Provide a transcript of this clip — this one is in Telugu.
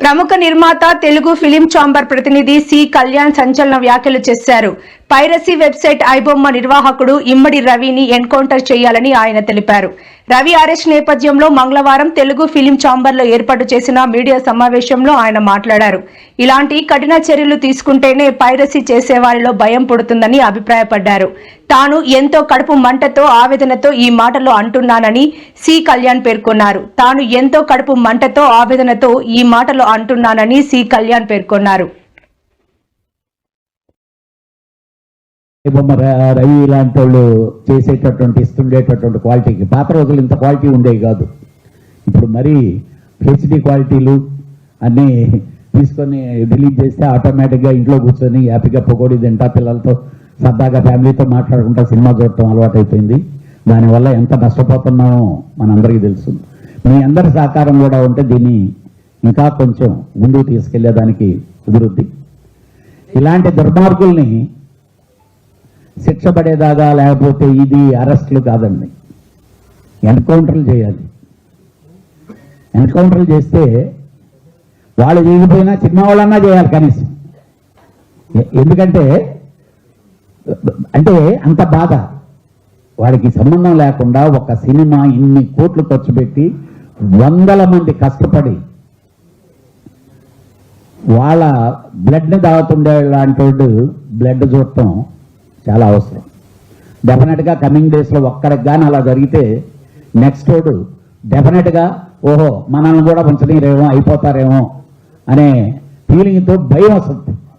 ప్రముఖ నిర్మాత తెలుగు ఫిలిం ఛాంబర్ ప్రతినిధి సి. కళ్యాణ్ సంచలన వ్యాఖ్యలు చేశారు. పైరసీ వెబ్సైట్ ఐబొమ్మ నిర్వాహకుడు ఇమ్మడి రవిని ఎన్కౌంటర్ చేయాలని ఆయన తెలిపారు. రవి అరెస్ట్ నేపథ్యంలో మంగళవారం తెలుగు ఫిలిం ఛాంబర్లో ఏర్పాటు చేసిన మీడియా సమావేశంలో ఆయన మాట్లాడారు. ఇలాంటి కఠిన చర్యలు తీసుకుంటేనే పైరసీ చేసేవారిలో భయం పుడుతుందని అభిప్రాయపడ్డారు. తాను ఎంతో కడుపు మంటతో ఆవేదనతో ఈ మాటలు అంటున్నానని సి. కళ్యాణ్ పేర్కొన్నారు. తాను ఎంతో కడుపు మంటతో ఆవేదనతో ఈ మాటలు అంటున్నానని సి. కళ్యాణ్ పేర్కొన్నారు. బొమ్మ రవి ఇలాంటి వాళ్ళు చేసేటటువంటి ఇస్తుండేటటువంటి క్వాలిటీకి పాత రోజులు ఇంత క్వాలిటీ ఉండేవి కాదు. ఇప్పుడు మరీ హెచ్డి క్వాలిటీలు అన్నీ తీసుకొని డిలీట్ చేస్తే ఆటోమేటిక్గా ఇంట్లో కూర్చొని హ్యాపీగా పొగోడి తింటా పిల్లలతో సరదాగా ఫ్యామిలీతో మాట్లాడుకుంటా సినిమా చూడటం అలవాటైపోయింది. దానివల్ల ఎంత నష్టపోతున్నామో మనందరికీ తెలుసు. మీ అందరి సహకారం కూడా ఉంటే దీన్ని ఇంకా కొంచెం ముందుకు తీసుకెళ్ళేదానికి కుదురుద్ది. ఇలాంటి దుర్మార్గుల్ని శిక్ష పడేదాకా లేకపోతే ఇది అరెస్టులు కాదండి. ఎన్కౌంటర్లు చేయాలి. ఎన్కౌంటర్లు చేస్తే వాళ్ళు చేయకపోయినా చిన్న వాళ్ళన్నా చేయాలి కనీసం. ఎందుకంటే అంటే అంత బాధ. వాడికి సంబంధం లేకుండా ఒక సినిమా ఇన్ని కోట్లు ఖర్చు పెట్టి వందల మంది కష్టపడి వాళ్ళ బ్లడ్ని తాగుతుండే లాంటి బ్లడ్ చూడటం చాలా అవసరం. డెఫినెట్గా కమింగ్ డేస్లో ఒక్కడికి కానీ అలా జరిగితే నెక్స్ట్ వాడు డెఫినెట్గా ఓహో మనల్ని కూడా ఉంచనీరేమో అయిపోతారేమో అనే ఫీలింగ్తో భయం వస్తుంది.